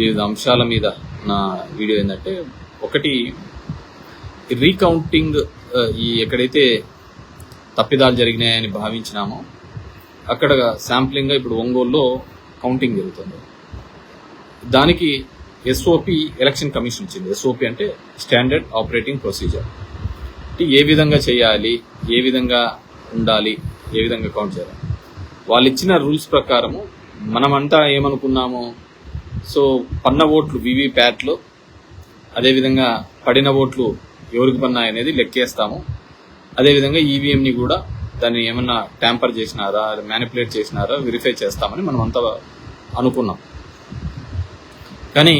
వివిధ అంశాల మీద నా వీడియో ఏంటంటే ఒకటి రీకౌంటింగ్ ఈ ఎక్కడైతే తప్పిదాలు జరిగినాయని భావించినామో అక్కడ శాంప్లింగ్ ఇప్పుడు ఒంగోలులో కౌంటింగ్ జరుగుతుంది. దానికి ఎస్ఓపి ఎలక్షన్ కమిషన్ ఇచ్చింది. ఎస్ఓపి అంటే స్టాండర్డ్ ఆపరేటింగ్ ప్రొసీజర్ ఏ విధంగా చేయాలి ఏ విధంగా ఉండాలి ఏ విధంగా కౌంట్ చేయాలి. వాళ్ళు ఇచ్చిన రూల్స్ ప్రకారము మనమంతా ఏమనుకున్నాము సో పన్న ఓట్లు వివిప్యాట్లో అదేవిధంగా పడిన ఓట్లు ఎవరికి పన్నాయి అనేది లెక్కేస్తాము. అదేవిధంగా ఈవీఎంని కూడా దాన్ని ఏమన్నా ట్యాంపర్ చేసినారా మ్యానిపులేట్ చేసినారా వెరిఫై చేస్తామని మనం అంతా అనుకున్నాం. కానీ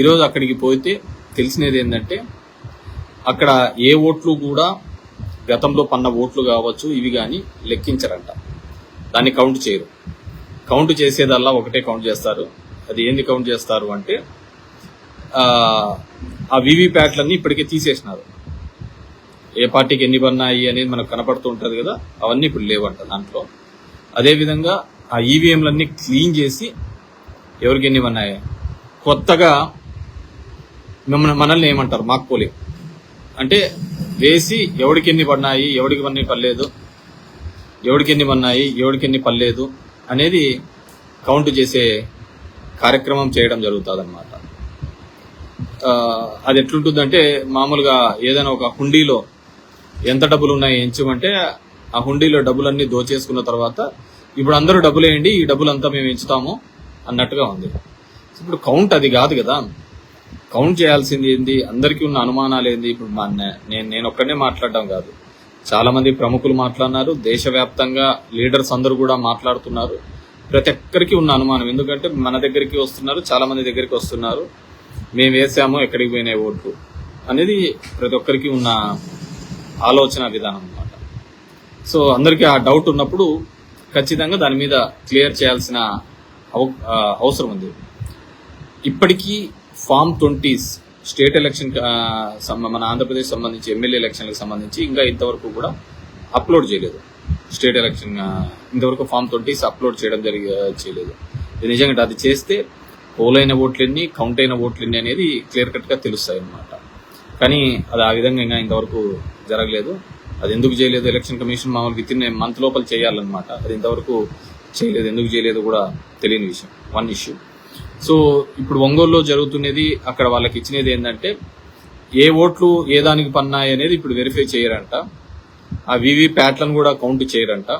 ఈరోజు అక్కడికి పోతే తెలిసినది ఏంటంటే అక్కడ ఏ ఓట్లు కూడా గతంలో పన్న ఓట్లు కావచ్చు ఇవి కానీ లెక్కించరంట. దాన్ని కౌంట్ చేయరు. కౌంట్ చేసేదల్లా ఒకటే కౌంట్ చేస్తారు. అది ఏంది కౌంట్ చేస్తారు అంటే ఆ, ఆ ఇప్పటికే తీసేసినారు. ఏ పార్టీకి ఎన్ని పన్నాయి అనేది మనకు కనపడుతూ ఉంటుంది కదా అవన్నీ ఇప్పుడు లేవంట దాంట్లో. అదేవిధంగా ఆ ఈవీఎంలన్నీ క్లీన్ చేసి ఎవరికి ఎన్ని పన్నాయి కొత్తగా మిమ్మల్ని మనల్ని ఏమంటారు? మాకు పోలింగ్ అంటే వేసి ఎవడికి ఎన్ని పడినాయి ఎవడికి ఎన్ని పర్లేదు ఎవడికి ఎన్ని పన్నాయి ఎవడికి ఎన్ని పర్లేదు అనేది కౌంట్ చేసే కార్యక్రమం చేయడం జరుగుతుంది అనమాట అది ఎట్లుంటుందంటే మామూలుగా ఏదైనా ఒక హుండీలో ఎంత డబ్బులు ఉన్నాయి ఎంచమంటే ఆ హుండీలో డబ్బులన్నీ దోచేసుకున్న తర్వాత ఇప్పుడు అందరూ డబ్బులు వేయండి ఈ డబ్బులంతా మేము ఎంచుతాము అన్నట్టుగా ఉంది. ఇప్పుడు కౌంట్ అది కాదు కదా. కౌంట్ చేయాల్సింది ఏంది? అందరికీ ఉన్న అనుమానాలు ఏంది? ఇప్పుడు మా నేను నేను ఒక్కనే మాట్లాడడం కాదు. చాలా మంది ప్రముఖులు మాట్లాడినారు దేశవ్యాప్తంగా లీడర్స్ అందరూ కూడా మాట్లాడుతున్నారు. ప్రతి ఒక్కరికి ఉన్న అనుమానం. ఎందుకంటే మన దగ్గరికి వస్తున్నారు చాలా మంది దగ్గరికి వస్తున్నారు. మేము వేసాము ఎక్కడికి పోయినాయి ఓట్లు అనేది ప్రతి ఒక్కరికి ఉన్న ఆలోచన విధానం అన్నమాట. సో అందరికీ ఆ డౌట్ ఉన్నప్పుడు ఖచ్చితంగా దాని మీద క్లియర్ చేయాల్సిన అవ- అవసరం ఉంది. ఇప్పటికీ ఫామ్ ట్వంటీస్ స్టేట్ ఎలక్షన్ మన ఆంధ్రప్రదేశ్ సంబంధించి ఎమ్మెల్యే ఎలక్షన్లకు సంబంధించి ఇంకా ఇంతవరకు కూడా అప్లోడ్ చేయలేదు. స్టేట్ ఎలక్షన్ ఇంతవరకు ఫామ్ ట్వంటీస్ అప్లోడ్ చేయడం జరిగి చేయలేదు. నిజంగా అది చేస్తే పోలైన ఓట్లెన్ని కౌంట్ అయిన ఓట్లన్నీ అనేది క్లియర్ కట్గా తెలుస్తాయి అన్నమాట. కానీ అది ఆ విధంగా ఇంకా ఇంతవరకు జరగలేదు. అది ఎందుకు చేయలేదు? ఎలక్షన్ కమిషన్ మామూలుగా విత్ ఇన్ మంత్ లోపల చేయాలన్నమాట. అది ఇంతవరకు చేయలేదు. ఎందుకు చేయలేదు కూడా తెలియని విషయం. వన్ ఇష్యూ సో ఇప్పుడు ఒంగోలులో జరుగుతున్నది అక్కడ వాళ్ళకి ఇచ్చినది ఏంటంటే ఏ ఓట్లు ఏ దానికి పన్నాయి అనేది ఇప్పుడు వెరిఫై చేయరంట. ఆ వివి ప్యాట్లను కూడా కౌంట్ చేయరంట.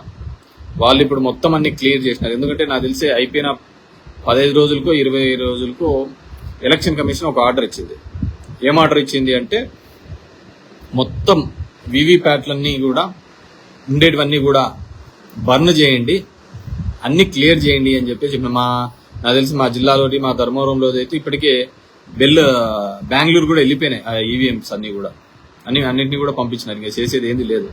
వాళ్ళు ఇప్పుడు మొత్తం అన్ని క్లియర్ చేసినారు. ఎందుకంటే నాకు తెలిసి అయిపోయిన పదహైదు రోజులకు ఇరవై రోజులకో ఎలక్షన్ కమిషన్ ఒక ఆర్డర్ ఇచ్చింది. ఏం ఆర్డర్ ఇచ్చింది అంటే మొత్తం వివి ప్యాట్లన్నీ కూడా ఉండేటివన్నీ కూడా బర్న్ చేయండి అన్ని క్లియర్ చేయండి అని చెప్పేసి మా నాకు తెలిసి మా జిల్లాలోని మా ధర్మవరంలో అయితే ఇప్పటికే బెల్ బెంగళూరు కూడా వెళ్ళిపోయినాయి ఆ ఈవీఎంస్ అన్ని కూడా. అన్ని అన్నింటినీ కూడా పంపించినారు. ఇంకా చేసేది ఏంది లేదు.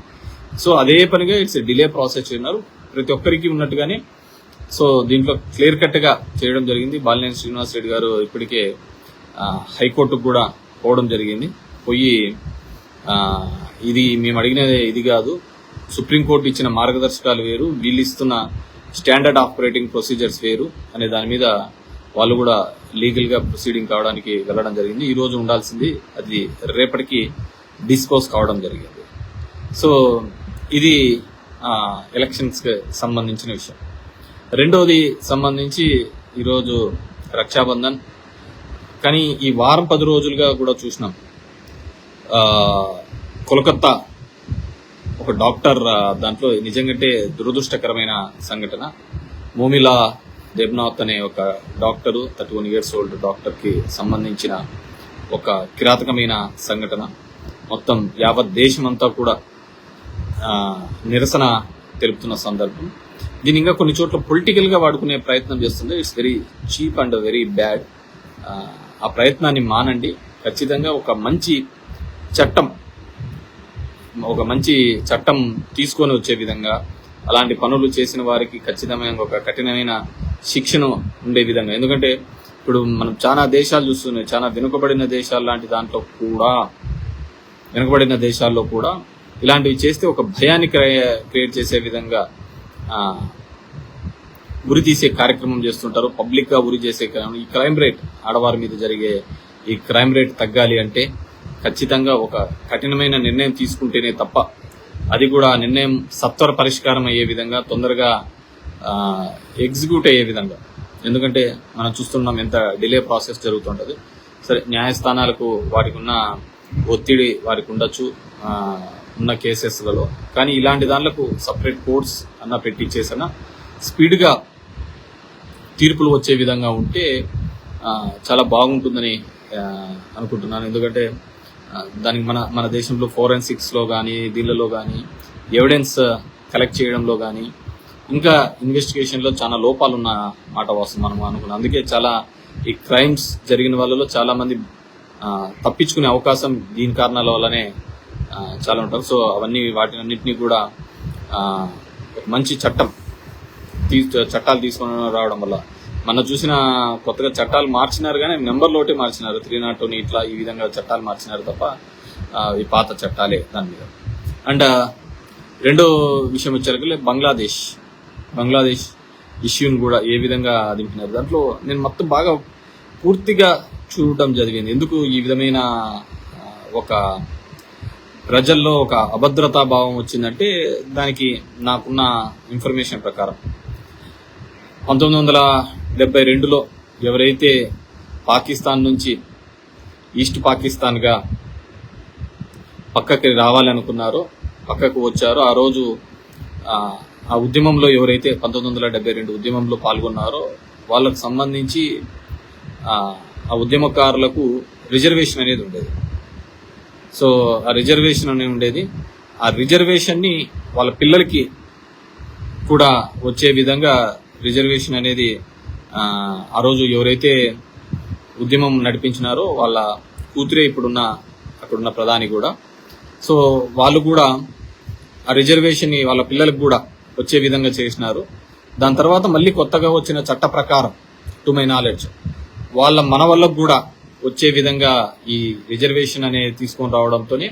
సో అదే పనిగా ఇట్స్ డిలే ప్రాసెస్ చేయన్నారు ప్రతి ఒక్కరికి ఉన్నట్టుగానే సో దీంట్లో క్లియర్ కట్గా చేయడం జరిగింది. బాలినేని శ్రీనివాస్ రెడ్డి గారు ఇప్పటికే హైకోర్టుకు కూడా పోవడం జరిగింది. పోయి ఇది మేము అడిగినది ఇది కాదు. సుప్రీంకోర్టు ఇచ్చిన మార్గదర్శకాలు వేరు. వీళ్ళు ఇస్తున్న స్టాండర్డ్ ఆపరేటింగ్ ప్రొసీజర్స్ వేరు అనే దాని మీద వాళ్ళు కూడా లీగల్గా ప్రొసీడింగ్ కావడానికి వెళ్ళడం జరిగింది. ఈరోజు ఉండాల్సింది అది రేపటికి డిస్పోజ్ కావడం జరిగింది. సో ఇది ఎలక్షన్స్కి సంబంధించిన విషయం. రెండోది సంబంధించి ఈరోజు రక్షాబంధన్. కానీ ఈ వారం పది రోజులుగా కూడా చూసినాం. కోలకత్తా కోల్కత్తా ఒక డాక్టర్ దాంట్లో నిజంగంటే దురదృష్టకరమైన సంఘటన. మోమిలా దేబ్నాథ్ అనే ఒక doctor thirty one years old డాక్టర్కి సంబంధించిన ఒక కిరాతకమైన సంఘటన. మొత్తం యావత్ దేశమంతా కూడా నిరసన తెలుపుతున్న సందర్భం. దీని ఇంకా కొన్ని చోట్ల పొలిటికల్గా వాడుకునే ప్రయత్నం చేస్తుంది it's very cheap and very bad. ఆ ప్రయత్నాన్ని మానండి. ఖచ్చితంగా ఒక మంచి చట్టం ఒక మంచి చట్టం తీసుకొని వచ్చే విధంగా అలాంటి పనులు చేసిన వారికి ఖచ్చితమైన ఒక కఠినమైన శిక్షను ఉండే విధంగా. ఎందుకంటే ఇప్పుడు మనం చాలా దేశాలు చూస్తున్నాయి చాలా వెనుకబడిన దేశాలు లాంటి దాంట్లో కూడా వెనుకబడిన దేశాల్లో కూడా ఇలాంటివి చేస్తే ఒక భయాన్ని క్రియేట్ చేసే విధంగా ఉరి తీసే కార్యక్రమం చేస్తుంటారు. పబ్లిక్గా ఉరి చేసే ఈ క్రైమ్ రేట్ ఆడవారి మీద జరిగే ఈ క్రైమ్ రేట్ తగ్గాలి అంటే ఖచ్చితంగా ఒక కఠినమైన నిర్ణయం తీసుకుంటేనే తప్ప అది కూడా నిర్ణయం సత్వర పరిష్కారం అయ్యే విధంగా తొందరగా ఎగ్జిక్యూట్ అయ్యే విధంగా. ఎందుకంటే మనం చూస్తున్నాం ఎంత డిలే ప్రాసెస్ జరుగుతుంటది. సరే న్యాయస్థానాలకు వాటికి ఉన్న ఒత్తిడి వారికి ఉండొచ్చు ఉన్న కేసెస్లలో. కానీ ఇలాంటి దానిలకు సపరేట్ కోర్ట్స్ అన్న పెట్టించేసిన స్పీడ్గా తీర్పులు వచ్చే విధంగా ఉంటే చాలా బాగుంటుందని అనుకుంటున్నాను. ఎందుకంటే దానికి మన మన దేశంలో ఫోరెన్సిక్స్లో కానీ దీనిలో కానీ ఎవిడెన్స్ కలెక్ట్ చేయడంలో కానీ ఇంకా ఇన్వెస్టిగేషన్లో చాలా లోపాలు ఉన్న మాట వస్తుంది మనం అనుకున్నాం. అందుకే చాలా ఈ క్రైమ్స్ జరిగిన వాళ్ళలో చాలా మంది తప్పించుకునే అవకాశం దీని కారణాల వల్లనే చాలా ఉంటారు సో అవన్నీ వాటినన్నింటినీ కూడా మంచి చట్టం తీ చట్టాలు తీసుకొని రావడం వల్ల. మన చూసిన కొత్తగా చట్టాలు మార్చినారు కానీ నెంబర్లోటే మార్చినారు. త్రీ నాట్ ఇట్లా ఈ విధంగా చట్టాలు మార్చినారు తప్ప ఈ పాత చట్టాలే దాని మీద. అండ్ రెండో విషయం వచ్చేసరికి బంగ్లాదేశ్. బంగ్లాదేశ్ ఇష్యూని కూడా ఏ విధంగా దింపినారు? దాంట్లో నేను మొత్తం బాగా పూర్తిగా చూడటం జరిగింది. ఎందుకు ఈ విధమైన ఒక ప్రజల్లో ఒక అభద్రతా భావం వచ్చిందంటే దానికి నాకున్న ఇన్ఫర్మేషన్ ప్రకారం. పంతొమ్మిది వందల డెబ్బై రెండులో ఎవరైతే పాకిస్తాన్ నుంచి ఈస్ట్ పాకిస్తాన్గా పక్కకి రావాలనుకున్నారో పక్కకు వచ్చారో ఆ రోజు ఆ ఉద్యమంలో ఎవరైతే పంతొమ్మిది వందల డెబ్బై రెండు ఉద్యమంలో పాల్గొన్నారో వాళ్ళకు సంబంధించి ఆ, ఉద్యమకారులకు రిజర్వేషన్ అనేది ఉండేది. సో ఆ రిజర్వేషన్ అనేది ఉండేది. ఆ రిజర్వేషన్ని వాళ్ళ పిల్లలకి కూడా వచ్చే విధంగా రిజర్వేషన్ అనేది ఆ, రోజు ఎవరైతే ఉద్యమం నడిపించినారో వాళ్ళ కూతురే ఇప్పుడున్న అక్కడున్న ప్రధాని కూడా. సో వాళ్ళు కూడా ఆ రిజర్వేషన్ని వాళ్ళ పిల్లలకు కూడా వచ్చే విధంగా చేసినారు. దాని తర్వాత మళ్ళీ కొత్తగా వచ్చిన చట్ట ప్రకారం టు మై నాలెడ్జ్ వాళ్ళ మన వల్ల కూడా వచ్చే విధంగా ఈ రిజర్వేషన్ అనేది తీసుకొని రావడంతోనే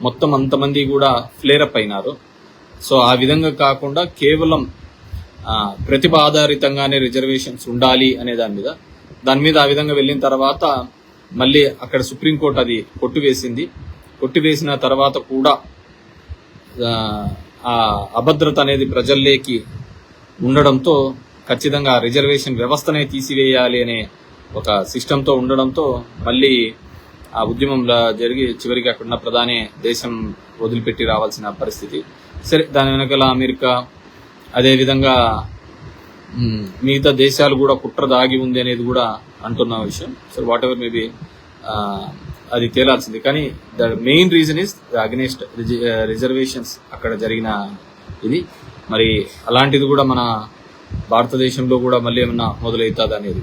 మొత్తం అంతమంది కూడా ఫ్లేరప్ అయినారు. సో ఆ విధంగా కాకుండా కేవలం ప్రతిభ ఆధారితంగానే రిజర్వేషన్స్ ఉండాలి అనే దాని మీద. దాని మీద ఆ విధంగా వెళ్ళిన తర్వాత మళ్ళీ అక్కడ సుప్రీంకోర్టు అది కొట్టివేసింది. కొట్టివేసిన తర్వాత కూడా ఆ, అభద్రత అనేది ప్రజల్లోకి ఉండడంతో ఖచ్చితంగా రిజర్వేషన్ వ్యవస్థనే తీసివేయాలి అనే ఒక సిస్టంతో ఉండడంతో మళ్ళీ ఆ ఉద్యమంలో జరిగి చివరికి అక్కడున్న ప్రధాని దేశం వదిలిపెట్టి రావాల్సిన పరిస్థితి. సరే దాని వెనకాల అమెరికా అదేవిధంగా మిగతా దేశాలు కూడా కుట్ర దాగి ఉంది అనేది కూడా అంటున్న విషయం. సో వాట్ ఎవర్ మేబీ అది తేలాల్సింది. కానీ the main reason is the against reservations అక్కడ జరిగిన ఇది. మరి అలాంటిది కూడా మన భారతదేశంలో కూడా మళ్ళీ ఏమన్నా మొదలవుతుంది అనేది